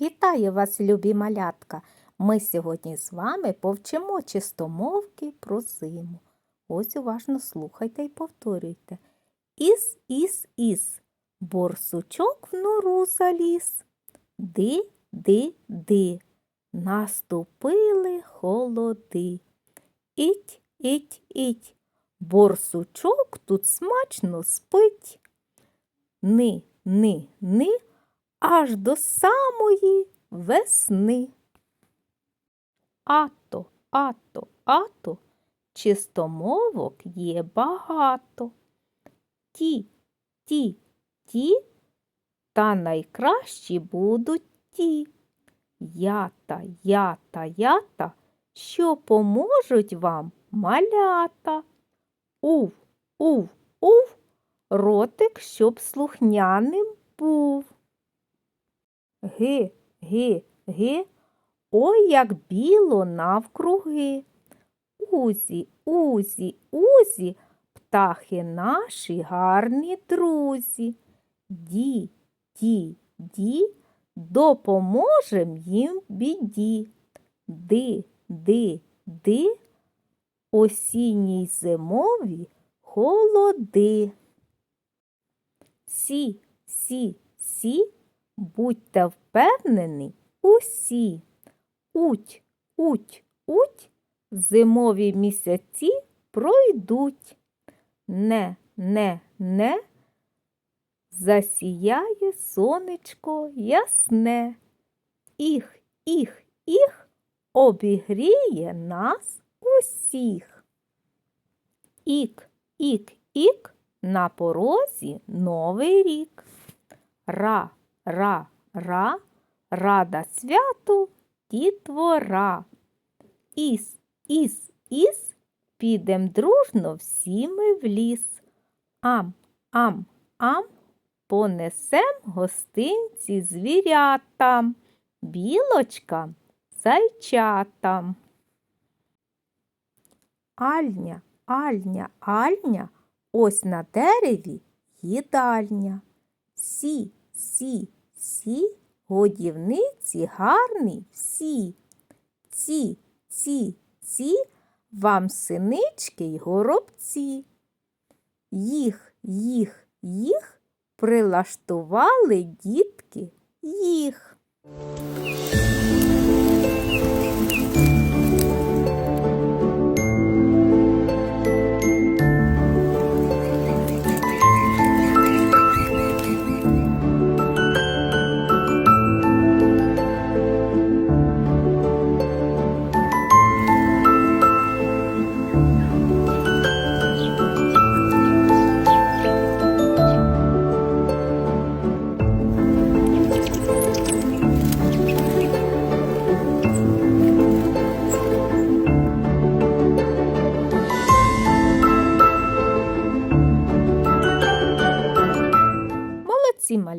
Вітаю вас, любі малятка! Ми сьогодні з вами повчимо чистомовки про зиму. Ось уважно слухайте і повторюйте. Іс, іс, іс, борсучок в нору заліз. Ди, ди, ди, наступили холоди. Іть, іть, іть, борсучок тут смачно спить. Ни, ни, ни, аж до самої весни. Ато, ато, ато, чистомовок є багато. Ті, ті, ті, та найкращі будуть ті. Ята, ята, ята, що поможуть вам малята. Ув, ув, ув, ротик, щоб слухняним був. Ги, ги, ги, ой, як біло навкруги. Узі, узі, узі, птахи наші гарні друзі. Ді, ді, ді, допоможем їм біді. Ди, ди, ди, осінній зимові холоди. Сі, сі, сі, будьте впевнені усі. Уть, уть, уть, зимові місяці пройдуть. Не, не, не, засіяє сонечко ясне. Іх, іх, іх, обігріє нас усіх. Ік, ік, ік, на порозі новий рік. Ра, ра, ра, рада святу дітвора. Іс, іс, іс, підем дружно всі ми в ліс. Ам, ам, ам, понесем гостинці звірятам, білочкам, зайчатам. Альня, альня, альня, ось на дереві їдальня. Сі, сі, сі, годівниці гарні всі. Ці, ці, ці, вам синички й горобці. Їх, їх, їх прилаштували дітки їх.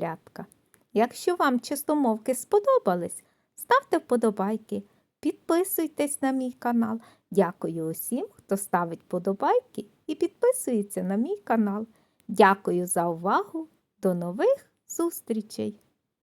Малятка! Якщо вам чистомовки сподобались, ставте вподобайки, підписуйтесь на мій канал. Дякую усім, хто ставить вподобайки і підписується на мій канал. Дякую за увагу! До нових зустрічей!